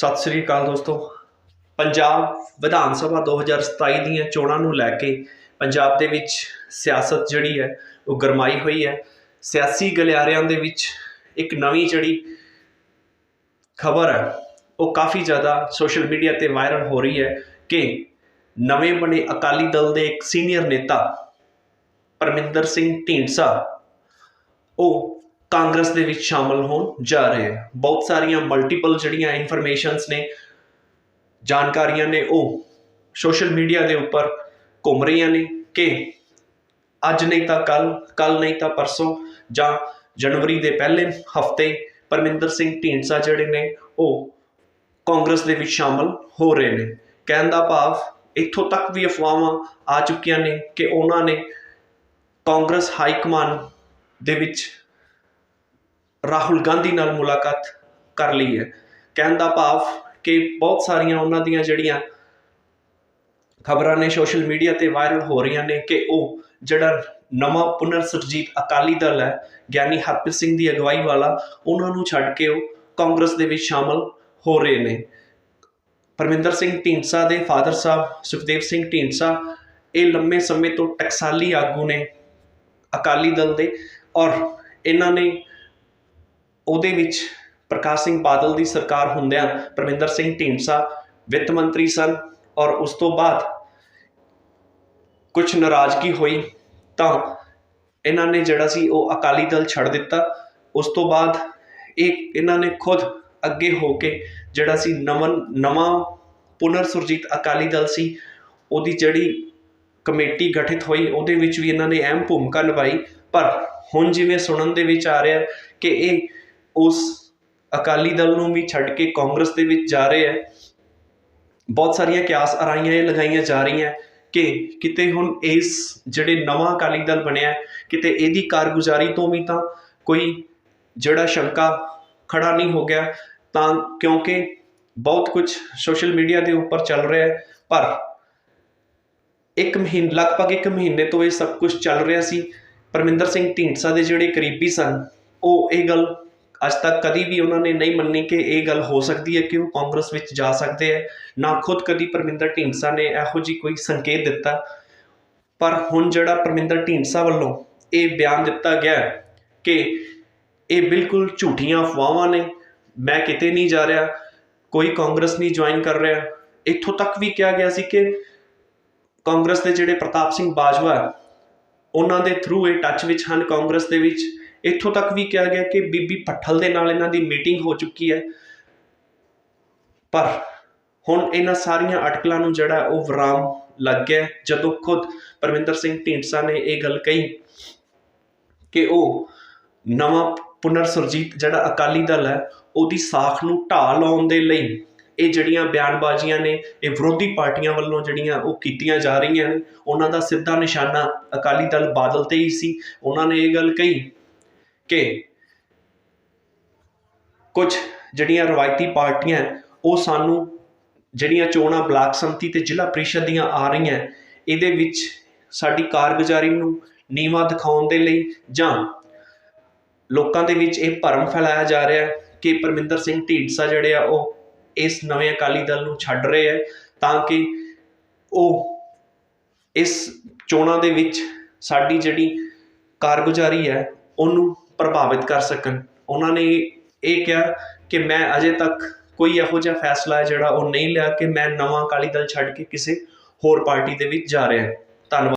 ਸਤਿ ਸ੍ਰੀ ਅਕਾਲ ਦੋਸਤੋ। ਪੰਜਾਬ ਵਿਧਾਨ ਸਭਾ 2027 ਦੀਆਂ ਚੋਣਾਂ ਨੂੰ ਲੈ ਕੇ ਪੰਜਾਬ ਦੇ ਵਿੱਚ ਸਿਆਸਤ ਜਿਹੜੀ ਹੈ, ਉਹ ਗਰਮਾਈ ਹੋਈ ਹੈ। ਸਿਆਸੀ ਗਲਿਆਰਿਆਂ ਦੇ ਵਿੱਚ ਇੱਕ ਨਵੀਂ ਜਿਹੜੀ ਖਬਰ ਹੈ, ਉਹ ਕਾਫੀ ਜ਼ਿਆਦਾ ਸੋਸ਼ਲ ਮੀਡੀਆ ਤੇ ਵਾਇਰਲ ਹੋ ਰਹੀ ਹੈ ਕਿ ਨਵੇਂ ਬਣੇ ਅਕਾਲੀ ਦਲ ਦੇ ਇੱਕ ਸੀਨੀਅਰ ਨੇਤਾ ਪਰਮਿੰਦਰ ਸਿੰਘ ਢੀਂਡਸਾ, ਉਹ ਕਾਂਗਰਸ ਦੇ ਵਿੱਚ ਸ਼ਾਮਲ ਹੋਣ ਜਾ ਰਹੇ ਹੈ। ਬਹੁਤ ਸਾਰੀਆਂ ਮਲਟੀਪਲ ਜਿਹੜੀਆਂ ਇਨਫੋਰਮੇਸ਼ਨਸ ਨੇ, ਜਾਣਕਾਰੀਆਂ ਨੇ, ਉਹ ਸੋਸ਼ਲ ਮੀਡੀਆ ਦੇ ਉੱਪਰ ਘੁੰਮ ਰਹੀਆਂ ਨੇ ਕਿ ਅੱਜ ਨਹੀਂ ਤਾਂ ਕੱਲ ਕੱਲ ਨਹੀਂ ਤਾਂ ਪਰਸੋਂ ਜਾਂ ਜਨਵਰੀ ਦੇ ਪਹਿਲੇ ਹਫ਼ਤੇ ਪਰਮਿੰਦਰ ਸਿੰਘ ਢੀਂਡਸਾ ਜਿਹੜੇ ਨੇ, ਉਹ ਕਾਂਗਰਸ ਦੇ ਵਿੱਚ ਸ਼ਾਮਲ ਹੋ ਰਹੇ ਨੇ। ਕਹਿਣ ਦਾ ਭਾਵ ਇੱਥੋਂ ਤੱਕ ਵੀ ਅਫਵਾਹਾਂ ਆ ਚੁੱਕੀਆਂ ਨੇ ਕਿ ਉਹਨਾਂ ਨੇ ਕਾਂਗਰਸ ਹਾਈ ਕਮਾਨ ਦੇ ਵਿੱਚ ਰਾਹੁਲ ਗਾਂਧੀ ਨਾਲ ਮੁਲਾਕਾਤ ਕਰ ਲਈ ਹੈ। ਕਹਿਣ ਦਾ ਭਾਵ ਕਿ ਬਹੁਤ ਸਾਰੀਆਂ ਉਹਨਾਂ ਦੀਆਂ ਜਿਹੜੀਆਂ ਖਬਰਾਂ ਨੇ ਸੋਸ਼ਲ ਮੀਡੀਆ ਤੇ ਵਾਇਰਲ ਹੋ ਰਹੀਆਂ ਨੇ ਕਿ ਉਹ ਜਿਹੜਾ ਨਵਾਂ ਪੁਨਰ ਸੁਰਜੀਤ ਅਕਾਲੀ ਦਲ ਹੈ, ਗਿਆਨੀ ਹਰਪ੍ਰੀਤ ਸਿੰਘ ਦੀ ਅਗਵਾਈ ਵਾਲਾ, ਉਹਨਾਂ ਨੂੰ ਛੱਡ ਕੇ ਉਹ ਕਾਂਗਰਸ ਦੇ ਵਿੱਚ ਸ਼ਾਮਲ ਹੋ ਰਹੇ ਨੇ। ਪਰਮਿੰਦਰ ਸਿੰਘ ਢੀਂਡਸਾ ਦੇ ਫਾਦਰ ਸਾਹਿਬ ਸੁਖਦੇਵ ਸਿੰਘ ਢੀਂਡਸਾ, ਇਹ ਲੰਮੇ ਸਮੇਂ ਤੋਂ ਟਕਸਾਲੀ ਆਗੂ ਨੇ ਅਕਾਲੀ ਦਲ ਦੇ ਔਰ ਇਹਨਾਂ ਨੇ ਉਹਦੇ ਵਿੱਚ ਪ੍ਰਕਾਸ਼ ਸਿੰਘ ਬਾਦਲ ਦੀ ਸਰਕਾਰ ਹੁੰਦਿਆਂ ਪਰਮਿੰਦਰ ਸਿੰਘ ਢੀਂਡਸਾ ਵਿੱਤ ਮੰਤਰੀ ਸਨ ਔਰ ਉਸ ਤੋਂ ਬਾਅਦ ਕੁਝ ਨਾਰਾਜ਼ਗੀ ਹੋਈ ਤਾਂ ਇਹਨਾਂ ਨੇ ਜਿਹੜਾ ਸੀ ਉਹ ਅਕਾਲੀ ਦਲ ਛੱਡ ਦਿੱਤਾ। ਉਸ ਤੋਂ ਬਾਅਦ ਇਹ ਇਹਨਾਂ ਨੇ ਖੁਦ ਅੱਗੇ ਹੋ ਕੇ ਜਿਹੜਾ ਸੀ ਨਵਨ ਨਵਾਂ ਪੁਨਰ ਸੁਰਜੀਤ ਅਕਾਲੀ ਦਲ ਸੀ, ਉਹਦੀ ਜਿਹੜੀ ਕਮੇਟੀ ਗਠਿਤ ਹੋਈ, ਉਹਦੇ ਵਿੱਚ ਵੀ ਇਹਨਾਂ ਨੇ ਅਹਿਮ ਭੂਮਿਕਾ ਨਿਭਾਈ। ਪਰ ਹੁਣ ਜਿਵੇਂ ਸੁਣਨ ਦੇ ਵਿੱਚ ਆ ਰਿਹਾ ਕਿ ਇਹ ਉਸ ਅਕਾਲੀ ਦਲ ਨੂੰ ਵੀ ਛੱਡ ਕੇ ਕਾਂਗਰਸ ਦੇ ਵਿੱਚ ਜਾ ਰਹੇ ਹੈ। ਬਹੁਤ ਸਾਰੀਆਂ ਕਿਆਸ ਅਰਾਈਆਂ ਇਹ ਲਗਾਈਆਂ ਜਾ ਰਹੀਆਂ ਕਿ ਕਿਤੇ ਹੁਣ ਇਸ ਜਿਹੜੇ ਨਵਾਂ ਅਕਾਲੀ ਦਲ ਬਣਿਆ ਕਿਤੇ ਇਹਦੀ ਕਾਰਗੁਜ਼ਾਰੀ ਤੋਂ ਵੀ ਤਾਂ ਕੋਈ ਜਿਹੜਾ ਸ਼ੰਕਾ ਖੜਾ ਨਹੀਂ ਹੋ ਗਿਆ, ਤਾਂ ਕਿਉਂਕਿ ਬਹੁਤ ਕੁਝ ਸੋਸ਼ਲ ਮੀਡੀਆ ਦੇ ਉੱਪਰ ਚੱਲ ਰਿਹਾ ਹੈ, ਪਰ ਇੱਕ ਮਹੀਨ, ਲਗਭਗ ਇੱਕ ਮਹੀਨੇ ਤੋਂ ਇਹ ਸਭ ਕੁਝ ਚੱਲ ਰਿਹਾ ਸੀ। ਪਰਮਿੰਦਰ ਸਿੰਘ ਢੀਂਡਸਾ ਦੇ ਜਿਹੜੇ ਕਰੀਬੀ ਸਨ, ਉਹ ਇਹ ਗੱਲ ਅੱਜ ਤੱਕ ਕਦੀ ਵੀ ਉਹਨਾਂ ਨੇ ਨਹੀਂ ਮੰਨੀ ਕਿ ਇਹ ਗੱਲ ਹੋ ਸਕਦੀ ਹੈ ਕਿ ਉਹ ਕਾਂਗਰਸ ਵਿੱਚ ਜਾ ਸਕਦੇ ਹੈ। ਨਾ ਖੁਦ ਕਦੀ ਪਰਮਿੰਦਰ ਢੀਂਡਸਾ ਨੇ ਇਹੋ ਜੀ ਕੋਈ ਸੰਕੇਤ ਦਿੱਤਾ। ਪਰ ਹੁਣ ਜਿਹੜਾ ਪਰਮਿੰਦਰ ਢੀਂਡਸਾ ਵੱਲੋਂ ਇਹ ਬਿਆਨ ਦਿੱਤਾ ਗਿਆ ਕਿ ਇਹ ਬਿਲਕੁਲ ਝੂਠੀਆਂ ਅਫਵਾਹਾਂ ਨੇ, ਮੈਂ ਕਿਤੇ ਨਹੀਂ ਜਾ ਰਿਹਾ, ਕੋਈ ਕਾਂਗਰਸ ਨਹੀਂ ਜੁਆਇਨ ਕਰ ਰਿਹਾ। ਇੱਥੋਂ ਤੱਕ ਵੀ ਕਿਹਾ ਗਿਆ ਸੀ ਕਿ ਕਾਂਗਰਸ ਦੇ ਜਿਹੜੇ ਪ੍ਰਤਾਪ ਸਿੰਘ ਬਾਜਵਾ ਉਹਨਾਂ ਦੇ ਥਰੂ ਇਹ ਟੱਚ ਵਿੱਚ ਹਨ ਕਾਂਗਰਸ ਦੇ ਵਿੱਚ। ਇੱਥੋਂ ਤੱਕ ਵੀ ਕਿਹਾ ਗਿਆ ਕਿ ਬੀਬੀ ਪੱਠਲ ਦੇ ਨਾਲ ਇਹਨਾਂ ਦੀ ਮੀਟਿੰਗ ਹੋ ਚੁੱਕੀ ਹੈ। ਪਰ ਹੁਣ ਇਹਨਾਂ ਸਾਰੀਆਂ ਅਟਕਲਾਂ ਨੂੰ ਜਿਹੜਾ ਉਹ ਵਿਰਾਮ ਲੱਗ ਗਿਆ ਜਦੋਂ ਖੁਦ ਪਰਮਿੰਦਰ ਸਿੰਘ ਢੀਂਡਸਾ ਨੇ ਇਹ ਗੱਲ ਕਹੀ ਕਿ ਉਹ ਨਵਾਂ ਪੁਨਰ ਸੁਰਜੀਤ ਜਿਹੜਾ ਅਕਾਲੀ ਦਲ ਹੈ, ਉਹਦੀ ਸਾਖ ਨੂੰ ਢਾਹ ਲਾਉਣ ਦੇ ਲਈ ਇਹ ਜਿਹੜੀਆਂ ਬਿਆਨਬਾਜ਼ੀਆਂ ਨੇ, ਇਹ ਵਿਰੋਧੀ ਪਾਰਟੀਆਂ ਵੱਲੋਂ ਜਿਹੜੀਆਂ ਉਹ ਕੀਤੀਆਂ ਜਾ ਰਹੀਆਂ ਨੇ, ਉਹਨਾਂ ਦਾ ਸਿੱਧਾ ਨਿਸ਼ਾਨਾ ਅਕਾਲੀ ਦਲ ਬਾਦਲ ਤੇ ਹੀ ਸੀ। ਉਹਨਾਂ ਨੇ ਇਹ ਗੱਲ ਕਹੀ ਕਿ ਕੁਝ ਜਿਹੜੀਆਂ ਰਵਾਇਤੀ ਪਾਰਟੀਆਂ ਉਹ ਸਾਨੂੰ ਜਿਹੜੀਆਂ ਚੋਣਾਂ ਬਲਾਕ ਸੰਮਤੀ ਤੇ ਜ਼ਿਲ੍ਹਾ ਪ੍ਰੀਸ਼ਦ ਦੀਆਂ ਆ ਰਹੀਆਂ ਇਹਦੇ ਵਿੱਚ ਸਾਡੀ ਕਾਰਗੁਜ਼ਾਰੀ ਨੂੰ ਨੀਵਾ ਦਿਖਾਉਣ ਦੇ ਲਈ ਜਾਂ ਲੋਕਾਂ ਦੇ ਵਿੱਚ ਇਹ ਭਰਮ ਫੈਲਾਇਆ ਜਾ ਰਿਹਾ ਹੈ ਕਿ ਪਰਮਿੰਦਰ ਸਿੰਘ ਢੀਂਡਸਾ ਜਿਹੜੇ ਆ, ਉਹ ਇਸ ਨਵੇਂ ਅਕਾਲੀ ਦਲ ਨੂੰ ਛੱਡ ਰਹੇ ਹੈ ਤਾਂ ਕਿ ਉਹ ਇਸ ਚੋਣਾਂ ਦੇ ਵਿੱਚ ਸਾਡੀ ਜਿਹੜੀ ਕਾਰਗੁਜ਼ਾਰੀ ਹੈ, ਉਹਨੂੰ ਪ੍ਰਭਾਵਿਤ ਕਰ ਸਕਣ। ਉਹਨਾਂ ਨੇ ਇਹ ਕਿਹਾ ਕਿ ਮੈਂ ਅਜੇ ਤੱਕ ਕੋਈ ਇਹੋ ਜਿਹਾ ਫੈਸਲਾ ਹੈ ਜਿਹੜਾ ਉਹ ਨਹੀਂ ਲਿਆ ਕਿ ਮੈਂ ਨਵਾਂ ਅਕਾਲੀ ਦਲ ਛੱਡ ਕੇ ਕਿਸੇ ਹੋਰ ਪਾਰਟੀ ਦੇ ਵਿੱਚ ਜਾ ਰਿਹਾ। ਧੰਨਵਾਦ।